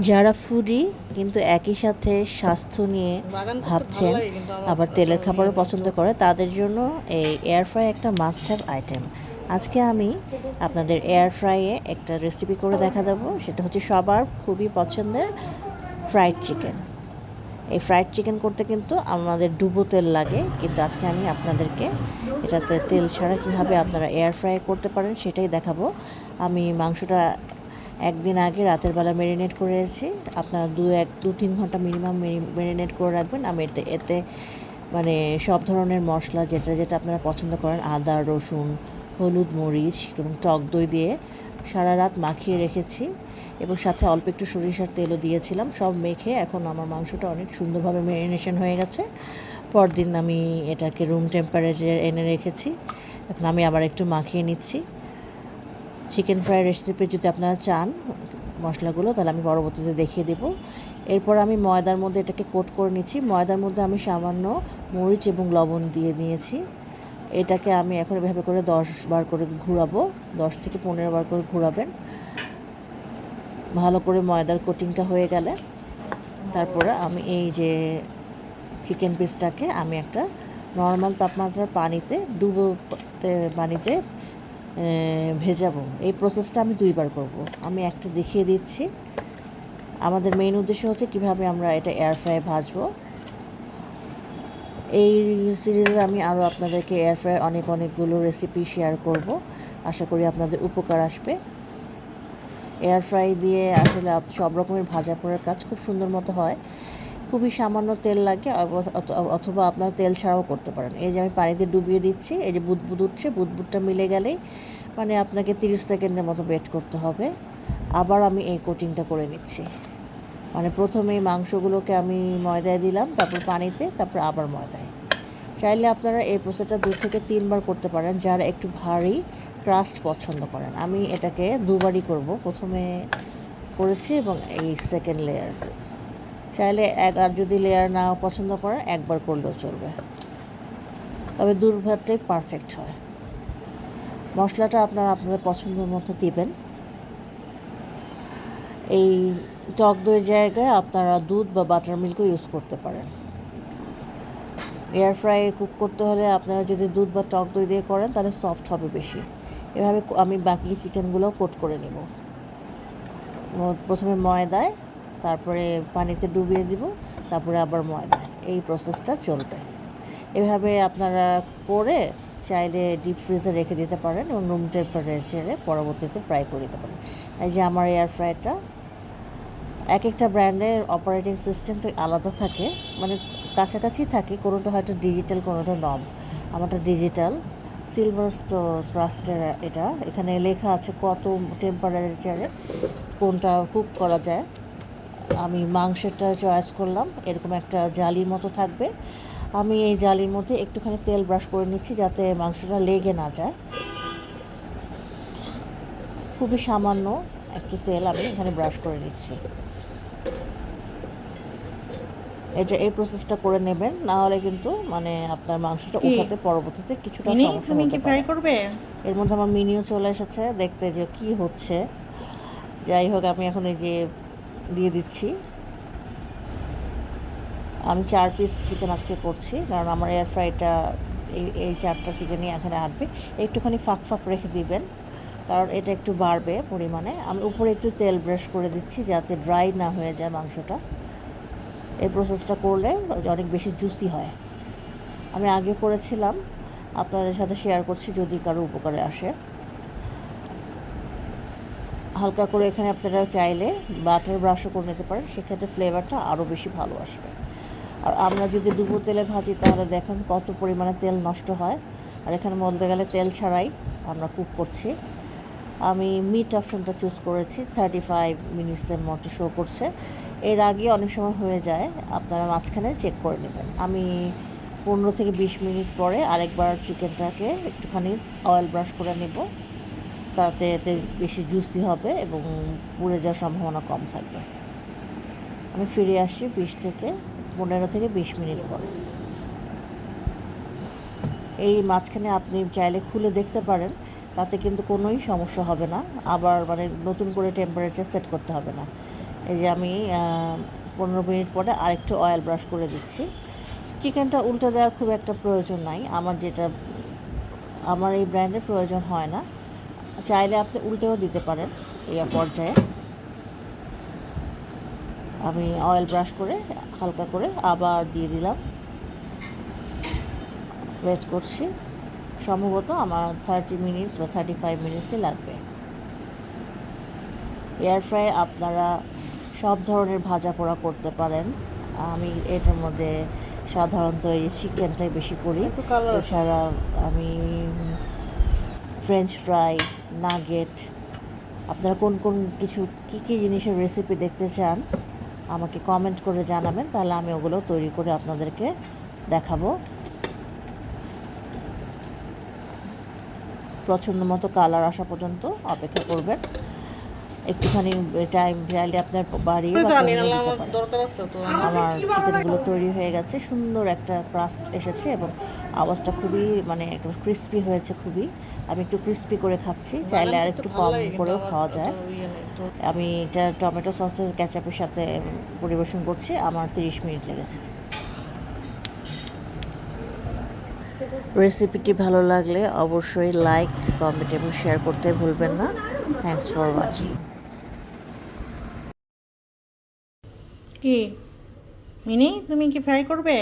যারা ফুডি কিন্তু একই সাথে স্বাস্থ্য নিয়ে ভাবছেন আবার তেলের খাবারও পছন্দ করে তাদের জন্য এই এয়ার ফ্রাই একটা মাস্ট হ্যাভ আইটেম আজকে আমি আপনাদের এয়ার ফ্রাইয়ে একটা রেসিপি করে দেখা দেবো সেটা হচ্ছে সবার খুবই পছন্দের ফ্রাইড চিকেন এই ফ্রাইড চিকেন করতে কিন্তু আমাদের ডুবো তেল লাগে কিন্তু আজকে আমি আপনাদেরকে এটাতে তেল ছাড়া কীভাবে আপনারা এয়ার ফ্রাই করতে পারেন সেটাই দেখাবো। আমি মাংসটা একদিন আগে রাতের বেলা ম্যারিনেট করে রেখেছি। আপনারা দু এক, দু তিন ঘণ্টা মিনিমাম ম্যারিনেট করে রাখবেন। আমি এতে এতে মানে সব ধরনের মশলা যেটা যেটা আপনারা পছন্দ করেন, আদা, রসুন, হলুদ, মরিচ এবং টক দই দিয়ে সারা রাত মাখিয়ে রেখেছি এবং সাথে অল্প একটু সরিষার তেলও দিয়েছিলাম। সব মেখে এখন আমার মাংসটা অনেক সুন্দরভাবে ম্যারিনেশন হয়ে গেছে। পরদিন আমি এটাকে রুম টেম্পারেচার এনে রেখেছি। এখন আমি আবার একটু মাখিয়ে নিচ্ছি। চিকেন ফ্রাই রেসিপি যদি আপনারা চান, মশলাগুলো, তাহলে আমি পরবর্তীতে দেখিয়ে দেবো। এরপর আমি ময়দার মধ্যে এটাকে কোট করে নিচ্ছি। ময়দার মধ্যে আমি সামান্য মরিচ এবং লবণ দিয়ে নিয়েছি এটাকে আমি এখন এভাবে করে দশ বার করে ঘুরাবো। দশ থেকে পনেরো বার করে ঘুরাবেন। ভালো করে ময়দার কোটিংটা হয়ে গেলে, তারপরে আমি এই যে চিকেন পিসটাকে আমি একটা নর্মাল তাপমাত্রার পানিতে ডুবো পানিতে ভেজাবো। এই প্রসেসটা আমি দুইবার করব। আমি একটা দেখিয়ে দিচ্ছি। আমাদের মেইন উদ্দেশ্য হচ্ছে কীভাবে আমরা এটা এয়ার ফ্রাই ভাজবো। এই সিরিজে আমি আরও আপনাদেরকে এয়ার ফ্রাই অনেক অনেকগুলো রেসিপি শেয়ার করব। আশা করি আপনাদের উপকার আসবে। এয়ার ফ্রাই দিয়ে আসলে সব রকমের ভাজা পোড়ার কাজ খুব সুন্দর মতো হয়। খুবই সামান্য তেল লাগে অথবা আপনারা তেল ছাড়াও করতে পারেন। এই যে আমি পানিতে ডুবিয়ে দিচ্ছি, এই যে বুদবুদ উঠছে, বুদবুদটা মিলে গেলেই মানে আপনাকে তিরিশ সেকেন্ডের মতো ওয়েট করতে হবে। আবার আমি এই কোটিংটা করে নিচ্ছি। মানে প্রথমে মাংসগুলোকে আমি ময়দায় দিলাম, তারপর পানিতে, তারপর আবার ময়দায়। চাইলে আপনারা এই প্রসেসটা দু থেকে তিনবার করতে পারেন, যারা একটু ভারী ক্রাস্ট পছন্দ করেন। আমি এটাকে দুবারই করব। প্রথমে করেছি এবং এই সেকেন্ড লেয়ার চাইলে এক আর যদি লেয়ার না পছন্দ করেন একবার করলেও চলবে। তবে দুর্ভাবটাই পারফেক্ট হয়। মশলাটা আপনারা আপনাদের পছন্দ মতো দিবেন। এই টক দইয়ের জায়গায় আপনারা দুধ বা বাটার মিল্কও ইউজ করতে পারেন। এয়ার ফ্রাই কুক করতে হলে আপনারা যদি দুধ বা টক দই দিয়ে করেন, তাহলে সফট হবে বেশি। এভাবে আমি বাকি চিকেনগুলোও কোট করে নেব। প্রথমে ময়দায় তারপরে পানিতে ডুবিয়ে দিব, তারপরে আবার ময়দা। এই প্রসেসটা চলবে। এভাবে আপনারা করে চাইলে ডিপ ফ্রিজে রেখে দিতে পারেন এবং রুম টেম্পারেচারে পরবর্তীতে ফ্রাই করে দিতে পারেন। এই যে আমার এয়ার ফ্রাইটা এক একটা ব্র্যান্ডের অপারেটিং সিস্টেমটা আলাদা থাকে মানে কাছাকাছি থাকে, কোনোটা হয়তো ডিজিটাল কোনোটা নব আমারটা ডিজিটাল সিলভার স্টোর ট্রাস্টের এটা। এখানে লেখা আছে কত টেম্পারেচারে কোনটা কুক করা যায়। আমি মাংসটা চয়েস করলাম এরকম একটা জালির মতো থাকবে। আমি এই জালির মধ্যে একটুখানি তেল ব্রাশ করে নিচ্ছি যাতে মাংসটা লেগে না যায়। খুবই সামান্য একটু তেল আমি এখানে ব্রাশ করে নিচ্ছি। এটা এই প্রসেসটা করে নেবেন না হলে কিন্তু মানে আপনার মাংসটা উঠাতে পরবর্তীতে কিছুটা সমস্যা হতে পারে। করবে? এর মধ্যে আমার মিনিও চলে এসেছে দেখতে যে কি হচ্ছে। যাই হোক আমি এখন এই যে দিয়ে দিচ্ছি। আমি চার পিস চিকেন আজকে করছি, কারণ আমার এয়ার ফ্রাইটা এই এই চারটা চিকেনই এখানে আসবে। একটুখানি ফাঁক ফাঁক রেখে দিবেন, কারণ এটা একটু বাড়বে পরিমাণে। আমি উপরে একটু তেল ব্রাশ করে দিচ্ছি যাতে ড্রাই না হয়ে যায় মাংসটা। এই প্রসেসটা করলে অনেক বেশি জুসি হয়। আমি আগে করেছিলাম, আপনাদের সাথে শেয়ার করছি যদি কারও উপকারে আসে। হালকা করে এখানে আপনারা চাইলে বাটার ব্রাশও করে নিতে পারেন। সেক্ষেত্রে ফ্লেভারটা আরও বেশি ভালো আসবে। আর আমরা যদি ডুবো তেলে ভাজি, তাহলে দেখেন কত পরিমাণে তেল নষ্ট হয়। আর এখানে বলতে গেলে তেল ছাড়াই আমরা কুক করছি। আমি মিট অপশনটা চুজ করেছি থার্টি ফাইভ মিনিটসের মতো শো করছে। এর আগে অনেক সময় হয়ে যায়, আপনারা মাঝখানে চেক করে নেবেন। আমি পনেরো থেকে বিশ মিনিট পরে আরেকবার চিকেনটাকে একটুখানি অয়েল ব্রাশ করে নেব। তাতে এতে বেশি জুসি হবে এবং পুড়ে যাওয়ার সম্ভাবনা কম থাকবে। আমি ফিরে আসি বিশ থেকে পনেরো থেকে বিশ মিনিট পরে। এই মাঝখানে আপনি চাইলে খুলে দেখতে পারেন, তাতে কিন্তু কোনোই সমস্যা হবে না। আবার মানে নতুন করে টেম্পারেচার সেট করতে হবে না। এই যে আমি পনেরো মিনিট পরে আরেকটু অয়েল ব্রাশ করে দিচ্ছি। চিকেনটা উল্টে দেওয়ার খুব একটা প্রয়োজন নাই। আমার যেটা, আমার এই ব্র্যান্ডের প্রয়োজন হয় না। চাইলে আপনি উল্টেও দিতে পারেন এই পর্যায়ে। আমি অয়েল ব্রাশ করে হালকা করে আবার দিয়ে দিলাম। ওয়েট করছি। সম্ভবত আমার থার্টি মিনিটস বা থার্টি ফাইভ মিনিটসই লাগবে। এয়ার ফ্রাই আপনারা সব ধরনের ভাজা পোড়া করতে পারেন। আমি এটার মধ্যে সাধারণত এই চিকেনটাই বেশি করি। এছাড়া আমি ফ্রেঞ্চ ফ্রাই নাগেট। আপনারা কোন কোন কিছু, কী কী জিনিসের রেসিপি দেখতে চান, আমাকে কমেন্ট করে জানাবেন, তাহলে আমি ওগুলো তৈরি করে আপনাদেরকে দেখাবো। পছন্দ মতো কালার আসা পর্যন্ত অপেক্ষা করবেন। একটুখানি টাইম চাইলে আপনার বাড়িয়ে বা কমিয়ে দিতে পারেন। দরকার আছে তো। আমার চিকেনগুলো তৈরি হয়ে গেছে সুন্দর একটা ক্রাস্ট এসেছে এবং আওয়াজটা খুবই মানে ক্রিস্পি হয়েছে খুবই। আমি একটু ক্রিস্পি করে খাচ্ছি চাইলে আর একটু কম করেও খাওয়া যায়। আমি এটা টমেটো সসের ক্যাচাপের সাথে পরিবেশন করছি আমার তিরিশ মিনিট লেগেছে। রেসিপিটি ভালো লাগলে অবশ্যই লাইক কমেন্ট এবং শেয়ার করতে ভুলবেন না। থ্যাংকস ফর ওয়াচিং কি? মিনি তুমি কি ফ্রাই করবে?